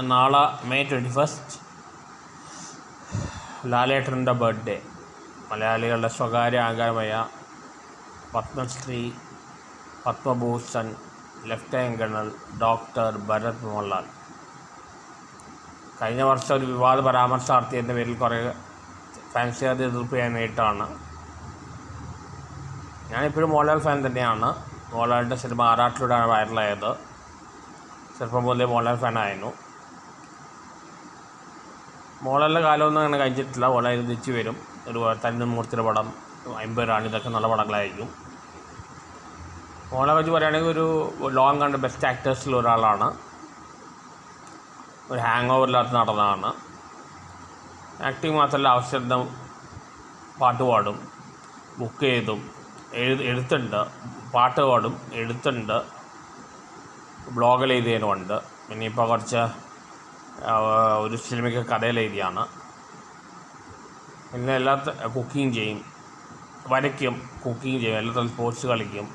നാളെ May twenty first ലാലേട്ടന്റെ birthday. മലയാളികളുടെ സ്വകാര്യ ആകാരമായ Padmashri Padmabhushan lieutenant colonel doctor Bharat Mohanlal. കഴിഞ്ഞ വർഷം ഒരു വിവാദ പരാമർശം നടത്തിയതിന്റെ പേരിൽ കുറേ ഫാൻസുകാർ എതിർപ്പ് ഞാൻ നേരിട്ടാണ്. ഞാനിപ്പോഴും മോഹൻലാൽ ഫാൻ തന്നെയാണ്. മോഹൻലാലിന്റെ സിനിമ ആറാട്ടിലൂടെയാണ് വൈറലായത് ചെറുപ്പം മുതലേ മോഹൻലാൽ ഫാനായിരുന്നു മോഹൻലാലിന്റെ കാലമൊന്നും അങ്ങനെ കഴിഞ്ഞിട്ടില്ല. ഓളെ തിരിച്ചു വരും. ഒരു തന്നെ മൂർത്തിയുടെ പടം അമ്പരാണ് ഇതൊക്കെ നല്ല പടങ്ങളായിരിക്കും. മോളെ വെച്ച് പറയുകയാണെങ്കിൽ ഒരു ലോങ് കണ്ട ബെസ്റ്റ് ആക്ടേഴ്സിൽ ഒരാളാണ്. ഒരു ഹാങ് ഓവറില്ലാത്ത നടനാണ്. ആക്ടിങ് മാത്രമല്ല ആവശ്യത്തിന് പാട്ട് പാടും ബുക്ക് ചെയ്തും എഴു എഴുത്തുണ്ട് പാട്ട് പാടും എഴുത്തുണ്ട് ബ്ലോഗിൽ എഴുതിയതിനുമുണ്ട് പിന്നെ ഇപ്പോൾ കുറച്ച് ഒരു സിനിമയ്ക്ക് കഥയിൽ എഴുതിയാണ് പിന്നെ എല്ലാ കുക്കിംഗ് ചെയ്യും. വരയ്ക്കും കുക്കിംഗ് ചെയ്യും എല്ലാ സ്പോർട്സ് കളിക്കും.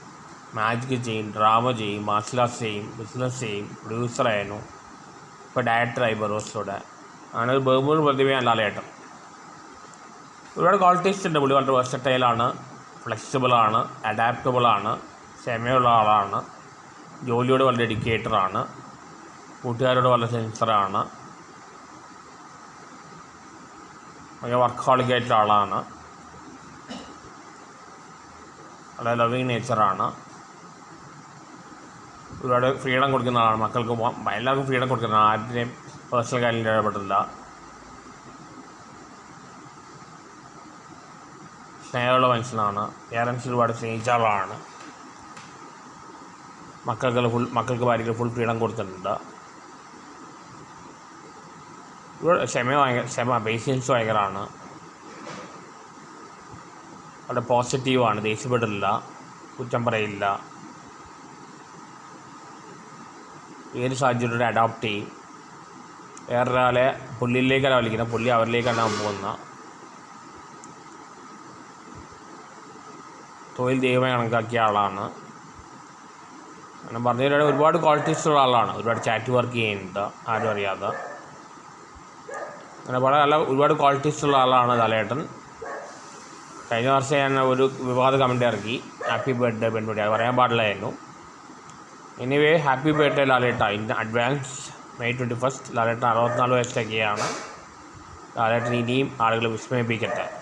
മാജിക് ചെയ്യും ഡ്രാമ ചെയ്യും മാർഷൽ ആർട്സ് ചെയ്യും ബിസിനസ് ചെയ്യും പ്രൊഡ്യൂസറായിരുന്നു ഇപ്പോൾ ഡയറക്ടറായി ബറോസിലൂടെ. അങ്ങനെ ഒരു ബഹുമൂന്ന് പ്രതിഭയാണ് ലാലേട്ടൻ. ഒരുപാട് ക്വാളിറ്റീസ് ഉണ്ട്. പുള്ളി വളരെ വെർസറ്റൈലാണ് ഫ്ലെക്സിബിളാണ് അഡാപ്റ്റബിളാണ് ക്ഷമയുള്ള ആളാണ്. ജോലിയോട് വളരെ ഡെഡിക്കേറ്ററാണ് കൂട്ടുകാരോട് വളരെ സെൻസറാണ് ഭയങ്കര വർക്ക് ആയിട്ടുള്ള ആളാണ്. വളരെ ലവിങ് നേച്ചറാണ് ഒരുപാട് ഫ്രീഡം കൊടുക്കുന്ന ആളാണ്. മക്കൾക്ക് എല്ലാവർക്കും ഫ്രീഡം കൊടുക്കുന്ന ആരുടെയും പേഴ്സണൽ കാര്യം ഇടപെടില്ല സ്നേഹമുള്ള മനുഷ്യനാണ്. പേരൻസ് ഒരുപാട് സ്നേഹിച്ച ആളാണ് മക്കൾക്ക് ഫുൾ മക്കൾക്ക് ഭാര്യയ്ക്ക് ഫുൾ ഫ്രീഡം കൊടുത്തിട്ടുണ്ട്. ഇവിടെ ക്ഷമ ഭയങ്കര ക്ഷമ പേഷ്യൻസ് ഭയങ്കരമാണ് അവിടെ പോസിറ്റീവാണ് ദേഷ്യപ്പെടില്ല. കുറ്റം പറയില്ല. ഏത് സാഹചര്യത്തിലൂടെ അഡോപ്റ്റ് ചെയ്യും. വേറൊരാളെ പുള്ളിയിലേക്കല്ല വിളിക്കുന്നത്. പുള്ളി അവരിലേക്കാണ് പോകുന്ന തൊഴിൽ ദൈവമായി കണക്കാക്കിയ ആളാണ്. അങ്ങനെ പറഞ്ഞ ഒരുപാട് ക്വാളിറ്റീസ് ഉള്ള ആളാണ്. ഒരുപാട് ചാറ്റ് വർക്ക് ചെയ്യുന്നുണ്ട്. ആരും അറിയാതെ. അങ്ങനെ വളരെ നല്ല ഒരുപാട് ക്വാളിറ്റീസ് ഉള്ള ആളാണ് ലാലേട്ടൻ. കഴിഞ്ഞ വർഷം ഞാൻ ഒരു വിവാദ കമന്റ് ഇറക്കി. ഹാപ്പി ബർത്ത്ഡേ പെൺകുട്ടി. അത് പറയാൻ പാടില്ലായിരുന്നു. എനിവേ ഹാപ്പി ബർത്ത്ഡേ ലാലേട്ട. In advance May twenty first Lalettan അറുപത്തിനാല് വയസ്സൊക്കെയാണ്. ലാലേട്ടൻ ഇനിയും ആളുകളെ വിസ്മയിപ്പിക്കട്ടെ.